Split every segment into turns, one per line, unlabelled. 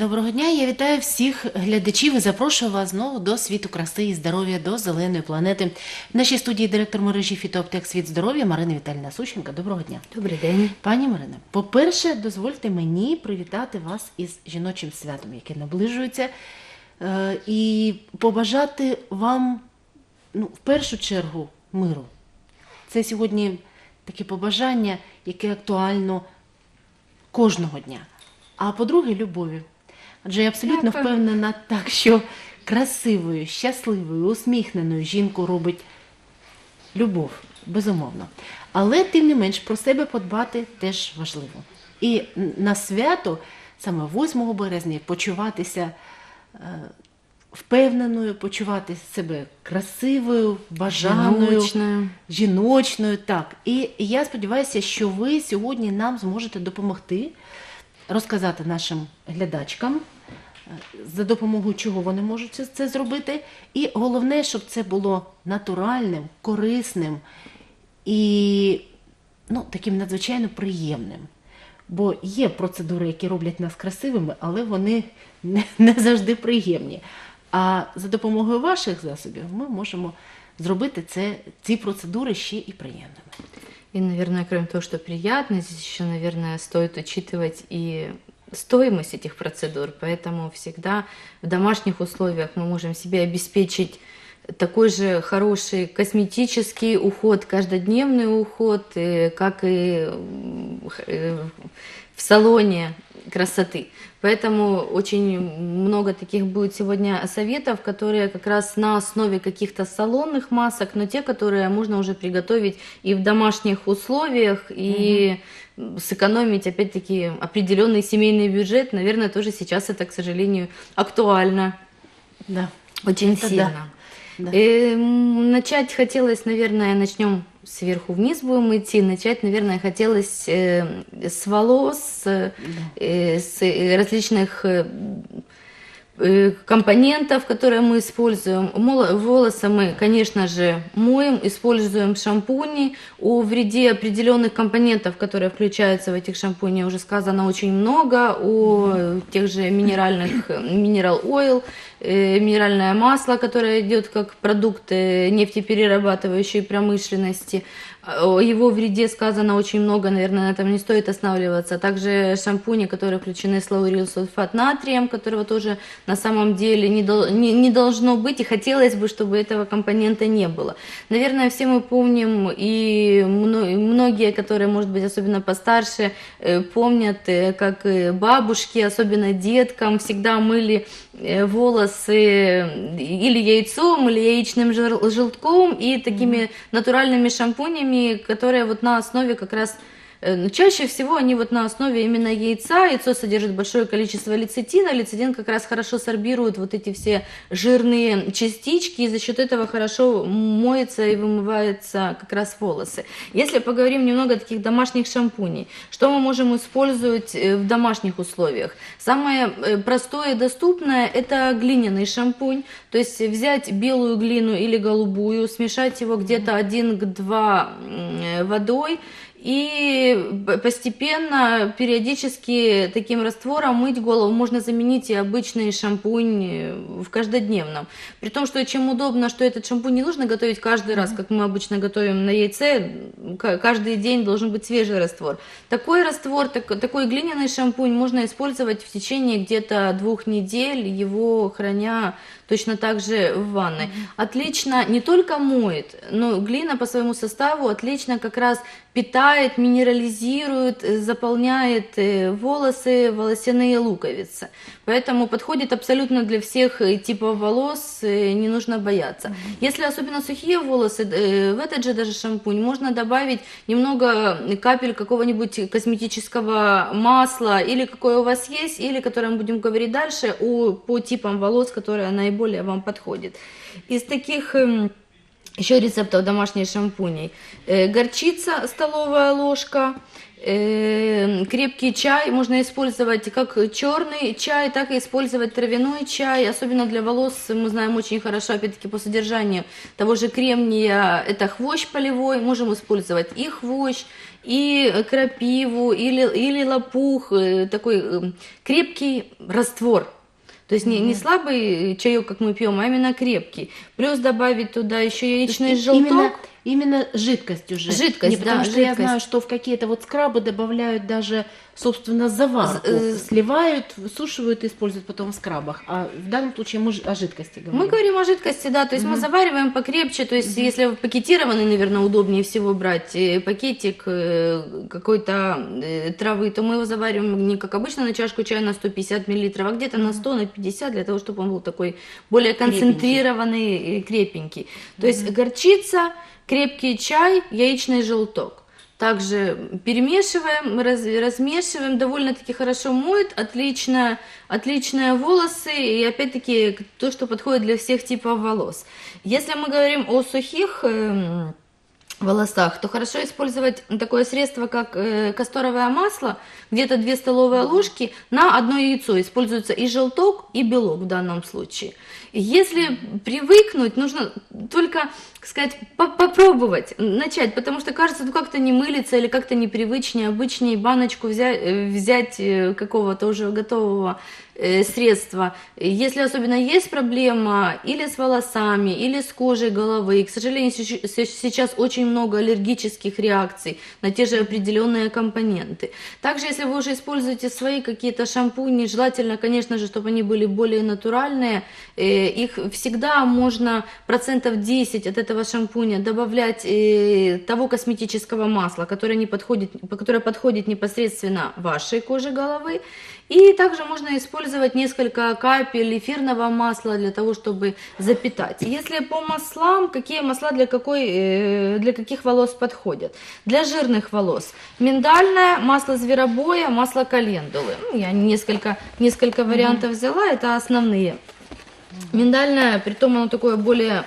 Доброго дня, я вітаю всіх глядачів і запрошую вас знову до світу краси і здоров'я, до зеленої планети. В нашій студії директор мережі Фітоаптек Світ здоров'я Марина Віталіна Сущенка. Доброго дня.
Добрий день.
Пані Марина, по-перше, дозвольте мені привітати вас із жіночим святом, яке наближується, е, і побажати вам, ну, в першу чергу, миру. Це сьогодні таке побажання, яке актуально кожного дня. А по-друге, любові. Адже я абсолютно
Дякую.
впевнена так, що красивою, щасливою, усміхненою жінку робить любов, безумовно. Але тим не менш про себе подбати теж важливо. І на свято, саме 8 березня, почуватися е, впевненою, почувати себе красивою, бажаною,
Жіночною.
жіночною. Так. І я сподіваюся, що ви сьогодні нам зможете допомогти розказати нашим глядачкам, е, за допомогою чого вони можуть це- зробити. І головне, щоб це було натуральним, корисним і ну, таким надзвичайно приємним. Бо є процедури, які роблять нас красивими, але вони не, не завжди приємні. А за допомогою ваших засобів ми можемо зробити це, ці процедури ще і приємними.
И, наверное, кроме того, что приятно, здесь еще, наверное, стоит учитывать и стоимость этих процедур. Поэтому всегда в домашних условиях мы можем себе обеспечить такой же хороший косметический уход, каждодневный уход, э, как и э, в салоне красоты. Поэтому очень много таких будет сегодня советов, которые как раз на основе каких-то салонных масок, но те, которые можно уже приготовить и в домашних условиях, и сэкономить, опять-таки, определенный семейный бюджет. Наверное, тоже сейчас это, к сожалению, актуально.
Да.
Очень
Это да.
сильно.
Да.
Эм, начать хотелось, наверное, начнем сверху вниз будем идти. Начать, наверное, хотелось э, с волос, э, э, с э, различных э, компонентов, которые мы используем. Волосы мы, конечно же, моем, используем шампуни. О вреде определенных компонентов, которые включаются в этих шампунях, уже сказано очень много. О тех же минеральных, э, mineral oil, э, минеральное масло, которое идет как продукт э, нефтеперерабатывающей промышленности. О его вреде сказано очень много, наверное, на этом не стоит останавливаться. Также шампуни, которые включены с лаурилсульфат натрием, которого тоже на самом деле не, дол- не, не должно быть, и хотелось бы, чтобы этого компонента не было. Наверное, все мы помним, и мно- и многие, которые, может быть, особенно постарше, э, помнят, э, как бабушки, особенно деткам, всегда мыли волосы или яйцом, или яичным жел- желтком, и такими натуральными шампунями, которые вот на основе как раз э, ну, Чаще всего они вот на основе именно яйца. Яйцо содержит большое количество лецитина. Лецитин как раз хорошо сорбирует вот эти все жирные частички, и за счет этого хорошо моется и вымываются как раз волосы. Если поговорим немного о таких домашних шампуней, что мы можем использовать э, в домашних условиях? Самое э, простое и доступное – это глиняный шампунь. То есть взять белую глину или голубую, смешать его где-то 1 к 2 м, водой, и постепенно, периодически таким раствором мыть голову можно заменить и обычный шампунь э, в каждодневном. При том, что чем удобно, что этот шампунь не нужно готовить каждый раз, как мы обычно готовим на яйце, каждый день должен быть свежий раствор. Такой раствор, так- такой глиняный шампунь можно использовать в течение где-то двух недель, его храня точно так же в ванной. Отлично не только моет, но глина по своему составу отлично как раз питает, минерализирует, э, заполняет э, волосы, волосяные луковицы. Поэтому подходит абсолютно для всех э, типов волос, не нужно бояться. Если особенно сухие волосы, в этот же даже шампунь можно добавить немного капель какого-нибудь косметического масла, или какое у вас есть, или которое мы будем говорить дальше, о, по типам волос, которые наиболее вам подходит. Из таких еще рецептов домашних шампуней. Э, Горчица столовая ложка, Э, крепкий чай можно использовать как черный чай, так и использовать травяной чай. Особенно для волос мы знаем очень хорошо, опять-таки по содержанию того же кремния, это хвощ полевой, можем использовать и хвощ, и крапиву, или, или лопух, э, такой крепкий раствор. То есть не, не слабый чаек, как мы пьем, а именно крепкий. Плюс добавить туда еще яичный желток.
Именно, именно жидкость уже.
Жидкость,
Не, потому
да,
что я
жидкость.
знаю, что в какие-то вот скрабы добавляют даже, собственно, заварку.
З- э,
Сливают, высушивают и используют потом в скрабах. А в данном случае мы о жидкости говорим.
Мы говорим о жидкости, да, то есть мы завариваем покрепче, то есть если пакетированный, наверное, удобнее всего брать э, пакетик э, какой-то травы, то мы его завариваем не как обычно на чашку чая на 150 миллилитров, а где-то на 100, на 50, для того, чтобы он был такой более концентрированный и крепенький. То есть горчица, крепкий чай, яичный желток. Также перемешиваем, раз- размешиваем, довольно-таки хорошо моет, отлично, отличные волосы и опять-таки то, что подходит для всех типов волос. Если мы говорим о сухих эм, волосах, то хорошо использовать такое средство, как э, касторовое масло, где-то 2 столовые ложки на одно яйцо. Используется и желток, и белок в данном случае. Если привыкнуть, нужно только, так сказать, по- попробовать, начать, потому что кажется, ну как-то не мылиться или как-то непривычнее, обычнее баночку взять, э, взять э, какого-то уже готового средства. Если особенно есть проблема или с волосами, или с кожей головы, и, к сожалению, сейчас очень много аллергических реакций на те же определенные компоненты. Также, если вы уже используете свои какие-то шампуни, желательно, конечно же, чтобы они были более натуральные, э, их всегда можно процентов 10 от этого шампуня добавлять э, того косметического масла, которое, не подходит, которое подходит непосредственно вашей коже головы, и также можно использовать несколько капель эфирного масла для того, чтобы запитать. Если по маслам, какие масла для, какой, э, для каких волос подходят? Для жирных волос миндальное, масло зверобоя, масло календулы. Ну, я несколько, несколько вариантов взяла, это основные. Миндальное, притом оно такое более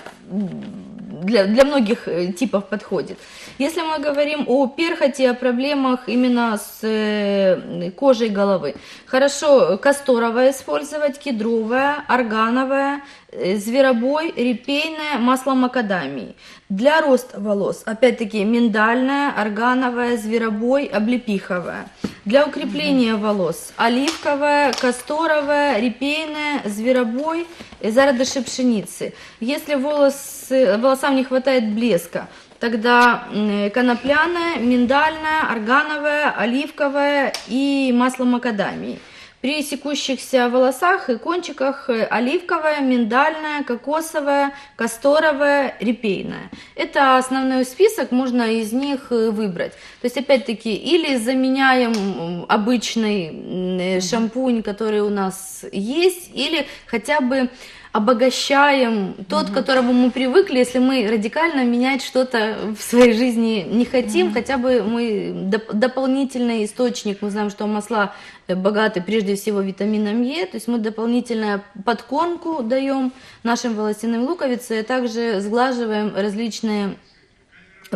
для, для многих э, типов подходит. Если мы говорим о перхоти, о проблемах именно с э, кожей головы, хорошо касторовое использовать, кедровое, органовое, э, зверобой, репейное, масло макадамии. Для роста волос, опять-таки, миндальное, органовое, зверобой, облепиховое. Для укрепления волос оливковое, касторовое, репейное, зверобой, и зародыши пшеницы. Если волосы, волосам не хватает блеска, тогда конопляное, миндальное, органовое, оливковое и масло макадамии. При секущихся волосах и кончиках э, оливковое, миндальное, кокосовое, касторовое, репейное. Это основной список, можно из них э, выбрать. То есть, опять-таки, или заменяем обычный э, шампунь, который у нас есть, или хотя бы обогащаем тот, к которому мы привыкли, если мы радикально менять что-то в своей жизни не хотим, хотя бы мы доп- дополнительный источник, мы знаем, что масла э, богаты прежде всего витамином Е, то есть мы дополнительную подкормку даем нашим волосяным луковицам, и также сглаживаем различные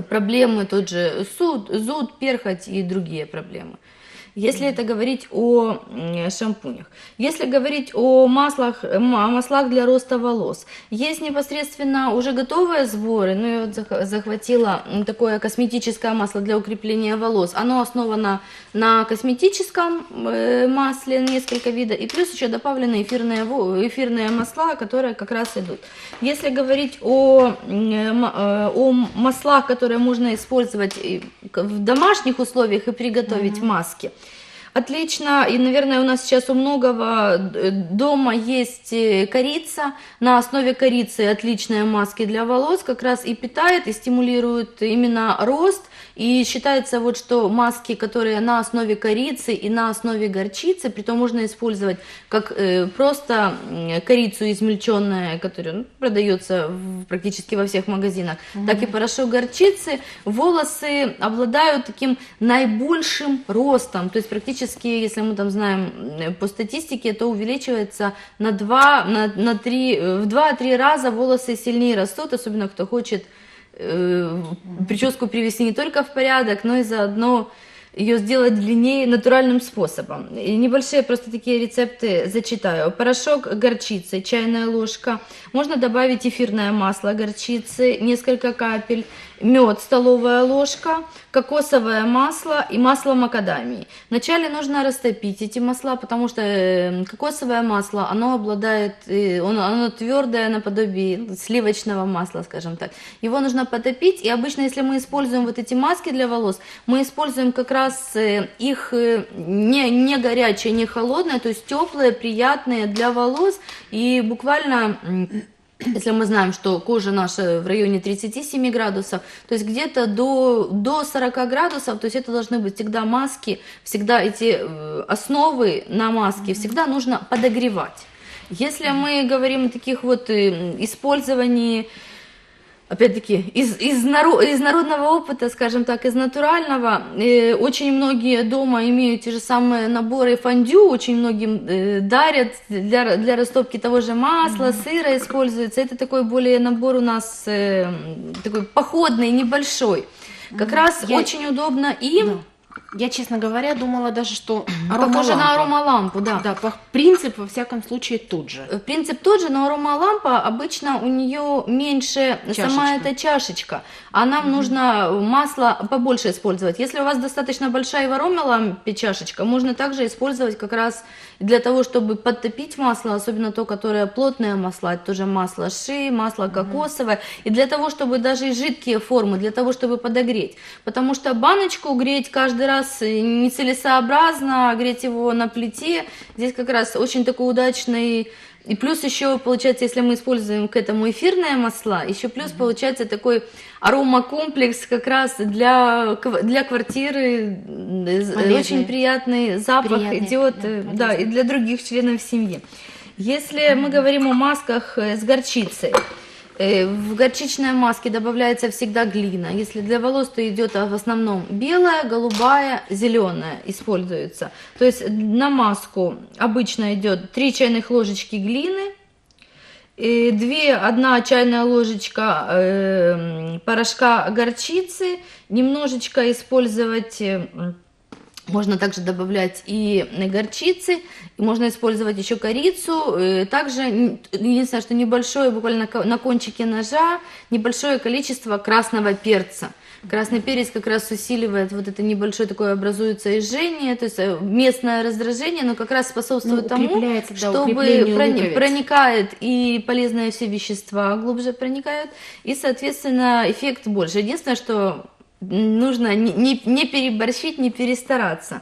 проблемы, тот же суд, зуд, перхоть и другие проблемы. Если это говорить о шампунях. Если говорить о маслах, о маслах для роста волос, есть непосредственно уже готовые сборы. Ну, я вот зах- захватила такое косметическое масло для укрепления волос. Оно основано на косметическом э, масле, несколько видов, и плюс еще добавлены эфирные, эфирные масла, которые как раз идут. Если говорить о, э, о маслах, которые можно использовать в домашних условиях и приготовить маски, Отлично, и, наверное, у нас сейчас у многого э, дома есть э, корица. На основе корицы отличные маски для волос, как раз и питает, и стимулирует именно рост. И считается вот, что маски, которые на основе корицы и на основе горчицы, притом можно использовать как э, просто корицу измельченная, которая ну, продается практически во всех магазинах, так и порошок горчицы. Волосы обладают таким наибольшим ростом, то есть практически, если мы там знаем по статистике, то увеличивается на 2, на, на 3, в 2-3 раза волосы сильнее растут, особенно кто хочет э, прическу привести не только в порядок, но и заодно ее сделать длиннее натуральным способом. И небольшие просто такие рецепты зачитаю. Порошок горчицы, чайная ложка. Можно добавить эфирное масло горчицы, несколько капель, мед, столовая ложка, кокосовое масло и масло макадамии. Вначале нужно растопить эти масла, потому что э, кокосовое масло, оно обладает, э, он- оно твердое наподобие сливочного масла, скажем так. Его нужно потопить, и обычно, если мы используем вот эти маски для волос, мы используем как раз э, их не, не горячие, не холодные, то есть теплые, приятные для волос, и буквально... если мы знаем, что кожа наша в районе 37 градусов, то есть где-то до, до 40 градусов, то есть это должны быть всегда маски, всегда эти э, основы на маске, всегда нужно подогревать. Если мы говорим о таких вот э, использовании опять-таки, из, из, наро- из народного опыта, скажем так, из натурального, э, очень многие дома имеют те же самые наборы фондю, очень многим э, дарят для, для растопки того же масла, сыра используется. Это такой более набор у нас э, такой походный, небольшой. Как раз
Я-
очень удобно им,
Да. Я, честно говоря, думала даже, что
похоже на
аромалампа.
аромалампу, да.
Да, принцип, во всяком случае, тот же.
Э, Принцип тот же, но аромалампа обычно у нее меньше сама
Чашечка.
эта чашечка, а нам нужно масло побольше использовать. Если у вас достаточно большая в аромалампе чашечка, можно также использовать как раз для того, чтобы подтопить масло, особенно то, которое плотное масла, это тоже масло ши, масло кокосовое, и для того, чтобы даже и жидкие формы, для того, чтобы подогреть. Потому что баночку греть каждый раз э, нецелесообразно, греть его на плите, здесь как раз очень такой удачный и плюс еще получается, если мы используем к этому эфирные масла, еще плюс получается такой аромакомплекс как раз для, для квартиры.
Полезный.
Очень приятный запах
Приятный,
идет,
да,
э, да, и
полезный.
для других членов семьи. Если мы говорим о масках э, с горчицей, в горчичной маске добавляется всегда глина. Если для волос, то идет а, в основном белая, голубая, зеленая используется. То есть на маску обычно идет 3 чайных ложечки глины, и две, одна чайная ложечка э, порошка горчицы, немножечко использовать, э, можно также добавлять и горчицы, и можно использовать еще корицу, э, также, единственное, что небольшое, буквально на ко- на кончике ножа, небольшое количество красного перца. Красный перец как раз усиливает вот это небольшое такое образуется жжение, то есть э, местное раздражение, но как раз способствует
Ну,
тому,
да,
чтобы
укреплению
прони-
луковиц.
проникает и полезные все вещества глубже проникают, и, соответственно, эффект больше. Единственное, что нужно не, не- не переборщить, не перестараться.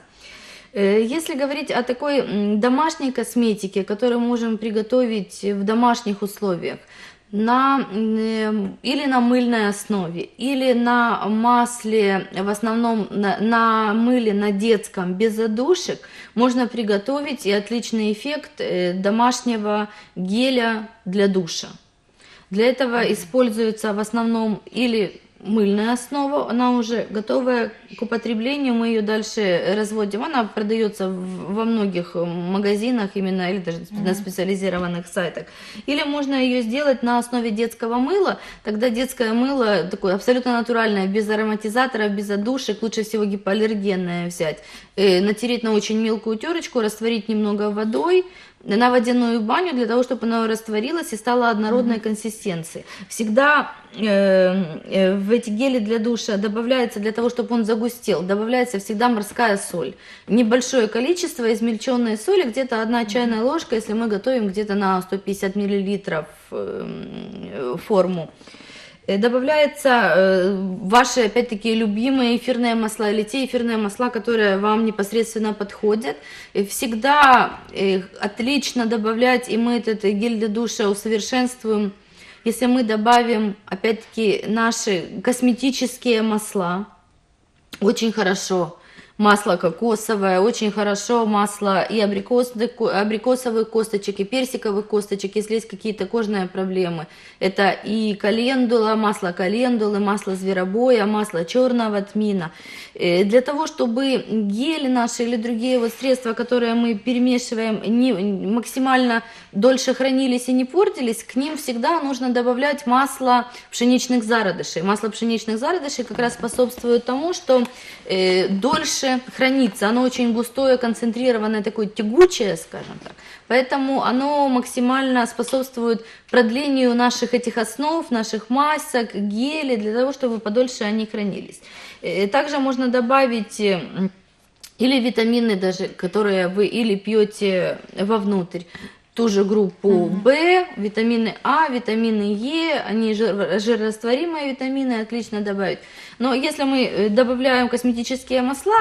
Э, Если говорить о такой домашней косметике, которую можем приготовить в домашних условиях, на, м, или на мыльной основе, или на масле, в основном на, на мыле на детском, без задушек, можно приготовить и отличный эффект э, домашнего геля для душа. Для этого используется в основном или мыльная основа, она уже готовая к употреблению, мы ее дальше разводим, она продается во многих э, магазинах именно или даже на специализированных сайтах. Или можно ее сделать на основе детского мыла, тогда детское мыло такое абсолютно натуральное, без ароматизаторов, без одушек, лучше всего гипоаллергенное взять, Э, натереть на очень мелкую терочку, растворить немного водой, на водяную баню для того, чтобы она растворилась и стала однородной консистенции. Всегда э, э, в эти гели для душа добавляется, для того, чтобы он загустел, добавляется всегда морская соль. Небольшое количество измельченной соли, где-то одна чайная ложка, если мы готовим где-то на 150 миллилитров э, форму. Добавляется э, ваши, опять-таки, любимые эфирные масла или те эфирные масла, которые вам непосредственно подходят. Всегда э, отлично добавлять, и мы этот гель для душа усовершенствуем, если мы добавим, опять-таки, наши косметические масла. Очень хорошо масло кокосовое, очень хорошо масло и абрикосных, абрикосовых косточек, и персиковых косточек, если есть какие-то кожные проблемы. Это и календула, масло календулы, масло зверобоя, масло черного тмина. Э, Для того, чтобы гели наши или другие вот средства, которые мы перемешиваем, не, максимально дольше хранились и не портились, к ним всегда нужно добавлять масло пшеничных зародышей. Масло пшеничных зародышей как раз способствует тому, что э, дольше дольше хранится. Оно очень густое, концентрированное, такое тягучее, скажем так. Поэтому оно максимально способствует продлению наших этих основ, наших масок, гелей, для того, чтобы подольше они хранились. Э, Также можно добавить э, или витамины даже, которые вы или пьете вовнутрь, ту же группу В, витамины А, витамины Е, они жир- жирорастворимые витамины, отлично добавить. Но если мы э, добавляем косметические масла,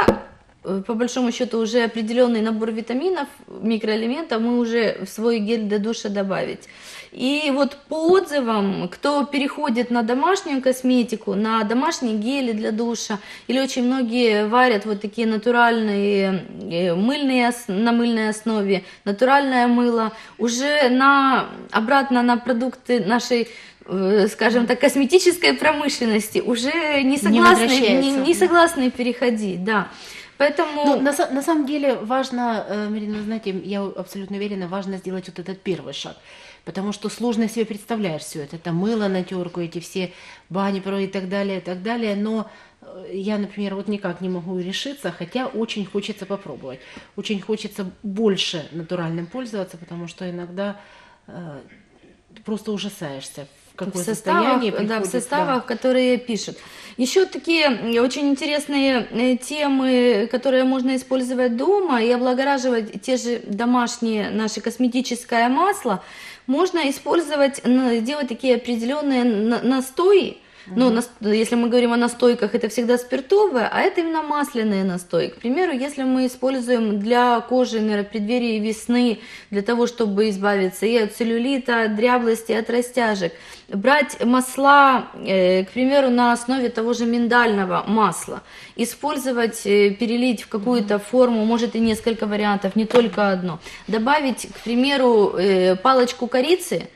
по большому счету уже определенный набор витаминов, микроэлементов мы уже в свой гель для душа добавить. И вот по отзывам, кто переходит на домашнюю косметику, на домашние гели для душа, или очень многие варят вот такие натуральные э, мыльные, на мыльной основе, натуральное мыло, уже на, обратно на продукты нашей э, скажем так, косметической промышленности уже не согласны, не, не
да.
согласны переходить, да. Поэтому
Ну, на, на самом деле важно, э, Марина, знаете, я абсолютно уверена, важно сделать вот этот первый шаг. Потому что сложно себе представляешь все это. Это мыло на терку, эти все бани и так далее, и так далее. Но э, я, например, вот никак не могу решиться, хотя очень хочется попробовать. Очень хочется больше натуральным пользоваться, потому что иногда э, просто ужасаешься, какое
в составах,
состояние
да, в
приходит, да.
составах, которые пишут. Еще такие м, очень интересные э, темы, которые можно использовать дома и облагораживать те же домашние наши косметическое масло, можно использовать, делать такие определенные на- настои. Ну, нас- если мы говорим о настойках, это всегда спиртовые, а это именно масляные настои. К примеру, если мы используем для кожи, наверное, в преддверии весны, для того, чтобы избавиться и от целлюлита, от дряблости, от растяжек, брать масла, э, к примеру, на основе того же миндального масла, использовать, э, перелить в какую-то форму, может и несколько вариантов, не только одно, добавить, к примеру, э, палочку корицы,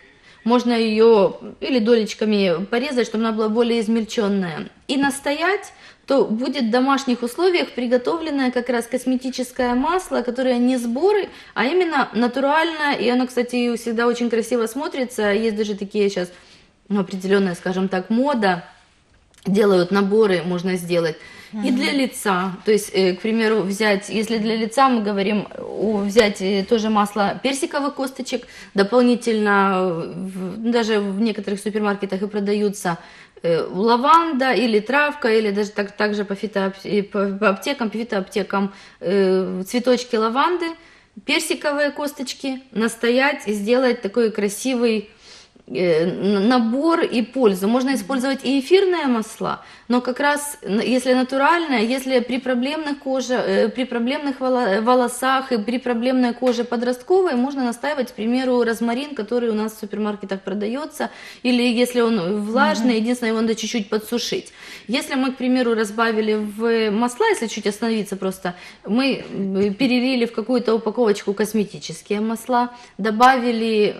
можно ее или долечками порезать, чтобы она была более измельченная, и настоять, то будет в домашних условиях приготовленное как раз косметическое масло, которое не сборы, а именно натуральное, и оно, кстати, всегда очень красиво смотрится, есть даже такие сейчас ну, определенная, скажем так, мода, делают наборы, можно сделать. И для лица, то есть, э, к примеру, взять, если для лица мы говорим, взять э, тоже масло персиковых косточек, дополнительно э, ну, даже в некоторых супермаркетах и продаются лаванда или травка, или даже так, также по, и по, аптекам, по фитоаптекам цветочки лаванды, персиковые косточки, настоять и сделать такой красивый набор и пользу. Можно использовать и эфирные масла, но как раз если натуральное, если при проблемных коже, э, при проблемных воло- волосах и при проблемной коже подростковой, можно настаивать, к примеру, розмарин, который у нас в супермаркетах продается, или если он влажный, единственное, его надо чуть-чуть подсушить. Если мы, к примеру, разбавили в масла, если чуть остановиться просто, мы м, перелили в какую-то упаковочку косметические масла, добавили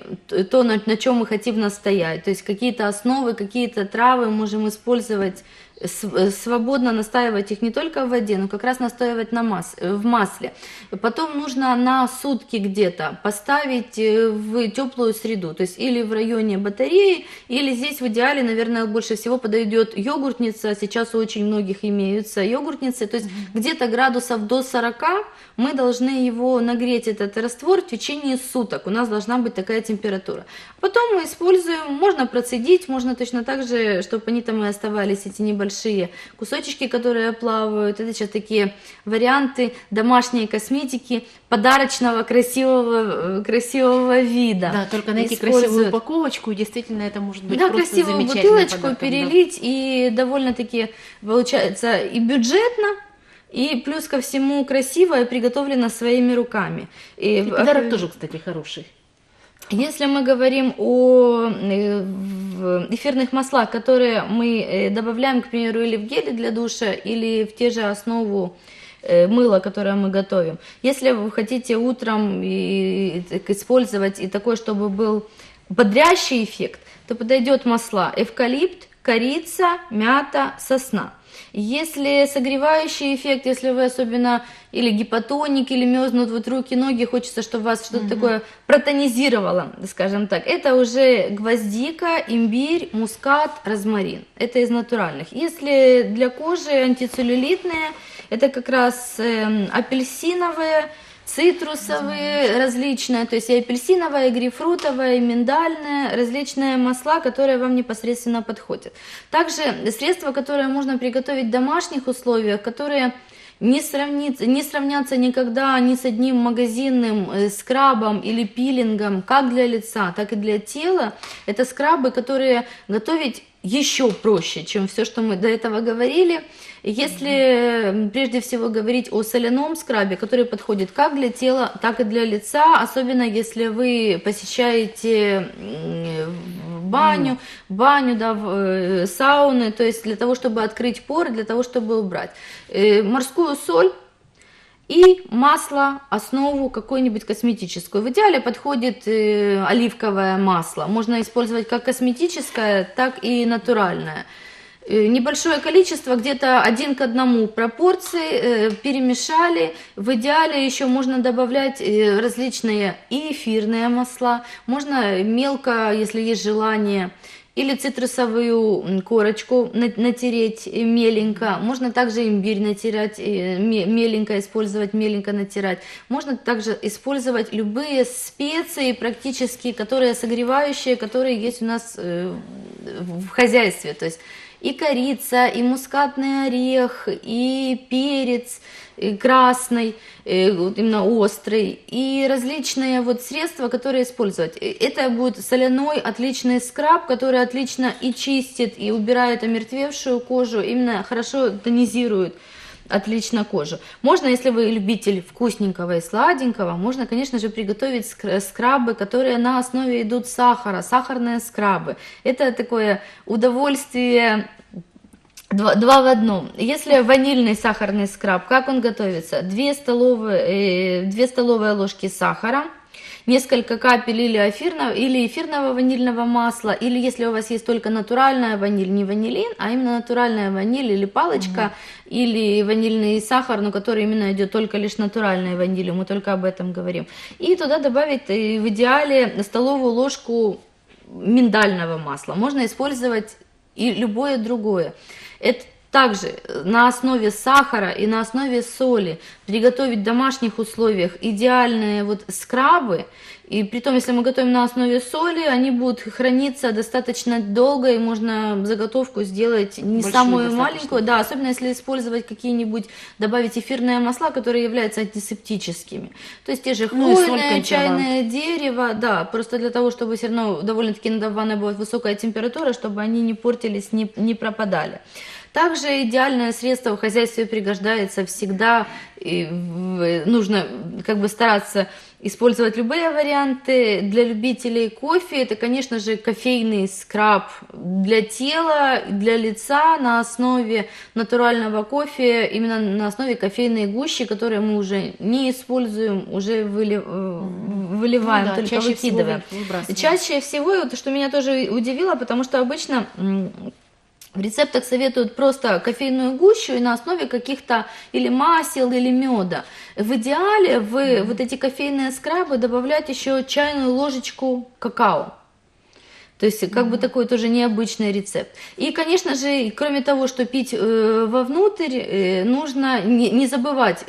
то, на, на чем мы хотим настоять, то есть какие-то основы, какие-то травы можем использовать свободно настаивать их не только в воде, но как раз настаивать на мас, в масле. Потом нужно на сутки где-то поставить э, в теплую среду, то есть или в районе батареи, или здесь в идеале, наверное, больше всего подойдет йогуртница, сейчас у очень многих имеются йогуртницы, то есть где-то градусов до 40 мы должны его нагреть, этот раствор, в течение суток, у нас должна быть такая температура. Потом мы используем, можно процедить, можно точно так же, чтобы они там и оставались, эти небольшие кусочки, которые плавают. Это сейчас такие варианты домашней косметики, подарочного красивого, э, красивого вида.
Да, только найти
Используют.
красивую упаковочку, и действительно это может быть
Да,
просто
красивую бутылочку
подарком, да.
перелить, и довольно-таки получается и бюджетно, и плюс ко всему красиво и приготовлено своими руками. И,
И подарок тоже, кстати, хороший.
Если мы говорим о э, эфирных маслах, которые мы э, добавляем, к примеру, или в гели для душа, или в те же основу э, мыла, которое мы готовим. Если вы хотите утром использовать и такой, чтобы был бодрящий эффект, то подойдет масла эвкалипт, корица, мята, сосна. Если согревающий эффект, если вы особенно или гипотоник, или мерзнут вот руки, ноги, хочется, чтобы вас что-то такое протонизировало, скажем так, это уже гвоздика, имбирь, мускат, розмарин. Это из натуральных. Если для кожи антицеллюлитные, Это как раз эм, апельсиновые, цитрусовые, различные, то есть и апельсиновое, и грейпфрутовое, и миндальное, различные масла, которые вам непосредственно подходят. Также средства, которые можно приготовить в домашних условиях, которые не, сравнится, не сравнятся никогда ни с одним магазинным э, скрабом или пилингом, как для лица, так и для тела. Это скрабы, которые готовить еще проще, чем все, что мы до этого говорили. Если прежде всего говорить о соляном скрабе, который подходит как для тела, так и для лица, особенно если вы посещаете баню, баню, да, э, сауны, то есть для того, чтобы открыть поры, для того, чтобы убрать. Э, морскую соль и масло, основу какую-нибудь косметическую. В идеале подходит э, оливковое масло. Можно использовать как косметическое, так и натуральное. Э, небольшое количество, где-то один к одному пропорции, э, перемешали. В идеале еще можно добавлять э, различные и эфирные масла, можно мелко, если есть желание, или цитрусовую корочку натереть меленько. Можно также имбирь натирать, меленько использовать, меленько натирать. Можно также использовать любые специи практически, которые согревающие, которые есть у нас в хозяйстве. То есть и корица, и мускатный орех, и перец и красный, и вот именно острый, и различные вот средства, которые использовать. Это будет соляной отличный скраб, который отлично и чистит, и убирает омертвевшую кожу, именно хорошо тонизирует отлично кожу. Можно, если вы любитель вкусненького и сладенького, можно, конечно же, приготовить скрабы, которые на основе идут сахара, сахарные скрабы. Это такое удовольствие Два, два в одном. Если ванильный сахарный скраб, как он готовится? Две столовые, э, две столовые ложки сахара, несколько капель или эфирного, или эфирного ванильного масла, или если у вас есть только натуральная ваниль, не ванилин, а именно натуральная ваниль или палочка, угу. или ванильный сахар, но который именно идет только лишь натуральной ванилью, мы только об этом говорим. И туда добавить э, в идеале столовую ложку миндального масла. Можно использовать и любое другое. Это также на основе сахара и на основе соли приготовить в домашних условиях идеальные вот скрабы. И при том, если мы готовим на основе соли, они будут храниться достаточно долго, и можно заготовку сделать не Большую самую маленькую, да, особенно если использовать какие-нибудь, добавить эфирные масла, которые являются антисептическими. То есть те же ну, хвойное, чайное дерево, да, просто для того, чтобы все равно довольно-таки надо в ванной была высокая температура, чтобы они не портились, не, не пропадали. Также идеальное средство в хозяйстве пригождается всегда. И нужно как бы стараться использовать любые варианты. Для любителей кофе это, конечно же, кофейный скраб для тела, для лица на основе натурального кофе, именно на основе кофейной гущи, которые мы уже не используем, уже вылив, э, выливаем, ну, да, только чаще выкидываем. Всего чаще всего, вот, что меня тоже удивило, потому что обычно в рецептах советуют просто кофейную гущу и на основе каких-то или масел, или меда. В идеале в mm-hmm. вот эти кофейные скрабы добавлять еще чайную ложечку какао. То есть как бы такой тоже необычный рецепт. И, конечно же, кроме того, что пить э, вовнутрь, э, нужно не, не забывать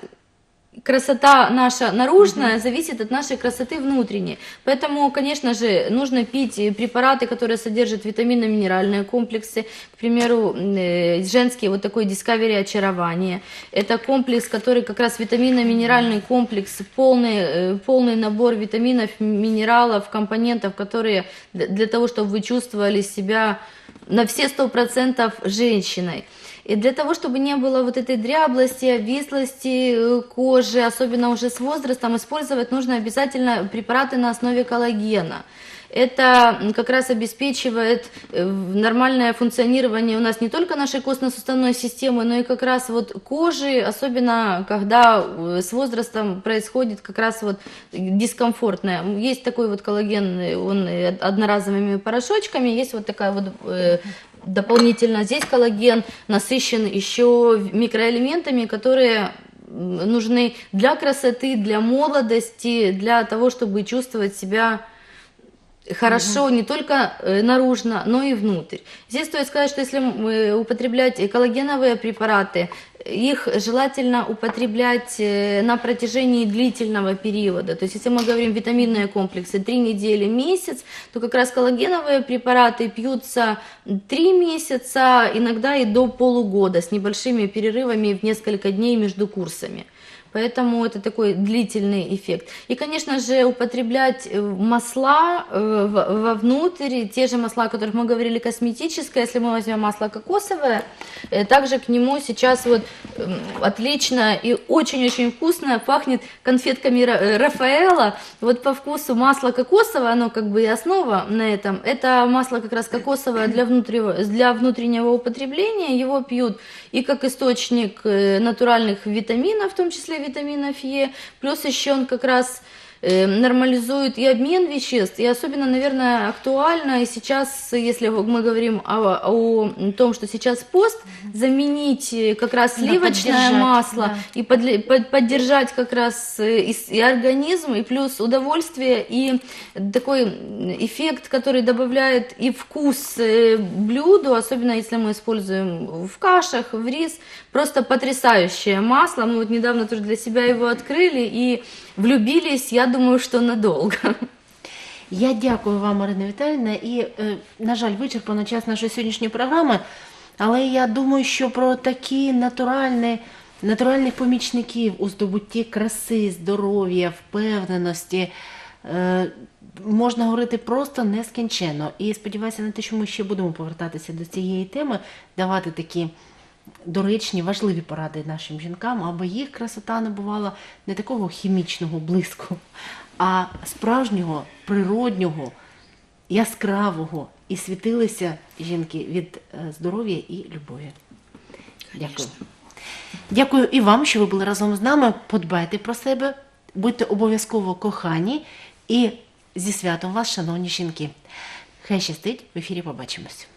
красота наша наружная угу. зависит от нашей красоты внутренней. Поэтому, конечно же, нужно пить препараты, которые содержат витаминно-минеральные комплексы. К примеру, э, женский вот такой Discovery очарование. Это комплекс, который как раз витаминно-минеральный комплекс, полный, э, полный набор витаминов, минералов, компонентов, которые для того, чтобы вы чувствовали себя на все сто процентов женщиной. И для того, чтобы не было вот этой дряблости, обвислости э, кожи, особенно уже с возрастом, использовать нужно обязательно препараты на основе коллагена. Это как раз обеспечивает э, нормальное функционирование у нас не только нашей костно-суставной системы, но и как раз вот кожи, особенно когда э, с возрастом происходит как раз вот дискомфортное. Есть такой вот коллаген, он одноразовыми порошочками, есть вот такая вот Дополнительно здесь коллаген насыщен еще микроэлементами, которые нужны для красоты, для молодости, для того, чтобы чувствовать себя хорошо не только э, наружно, но и внутрь. Здесь стоит сказать, что если э, употреблять коллагеновые препараты, их желательно употреблять э, на протяжении длительного периода. То есть, если мы говорим витаминные комплексы 3 недели, месяц, то как раз коллагеновые препараты пьются 3 месяца, иногда и до полугода, с небольшими перерывами в несколько дней между курсами. Поэтому это такой длительный эффект. И, конечно же, употреблять э, масла э, вовнутрь, те же масла, о которых мы говорили, косметическое, если мы возьмем масло кокосовое, э, также к нему сейчас вот отлично и очень-очень вкусно пахнет конфетками Ра- Рафаэла. Вот по вкусу масло кокосовое, оно как бы и основа на этом. Это масло как раз кокосовое для внутреннего, для внутреннего употребления. Его пьют и как источник натуральных витаминов, в том числе витаминов Е. Плюс еще он как раз нормализует и обмен веществ, и особенно, наверное, актуально и сейчас, если мы говорим о, о том, что сейчас пост, заменить э, как раз
Да,
сливочное
поддержать,
масло
да.
и подле- под- поддержать как раз э, и, и организм, и плюс удовольствие, и такой эффект, который добавляет и вкус э, блюду, особенно если мы используем в кашах, в рис, просто потрясающее масло. Мы вот недавно тоже для себя его открыли и влюбились, я думаю, что надолго.
Я дякую вам, Марина Віталіївна, і, е, на жаль, вичерпано час нашої сьогоднішньої програми, але я думаю, що про такі натуральні, натуральних помічників у здобутті краси, здоров'я, впевненості е, можна говорити просто нескінченно. І сподіваюся на те, що ми ще будемо повертатися до цієї теми, давати такі доречні, важливі поради нашим жінкам, аби їх красота набувала не такого хімічного блиску, а справжнього, природнього, яскравого і світилися жінки від е, здоров'я і любові. Дякую. Дякую і вам, що ви були разом з нами. Подбайте про себе, будьте обов'язково кохані і зі святом вас, шановні жінки. Хай щастить, в ефірі побачимось.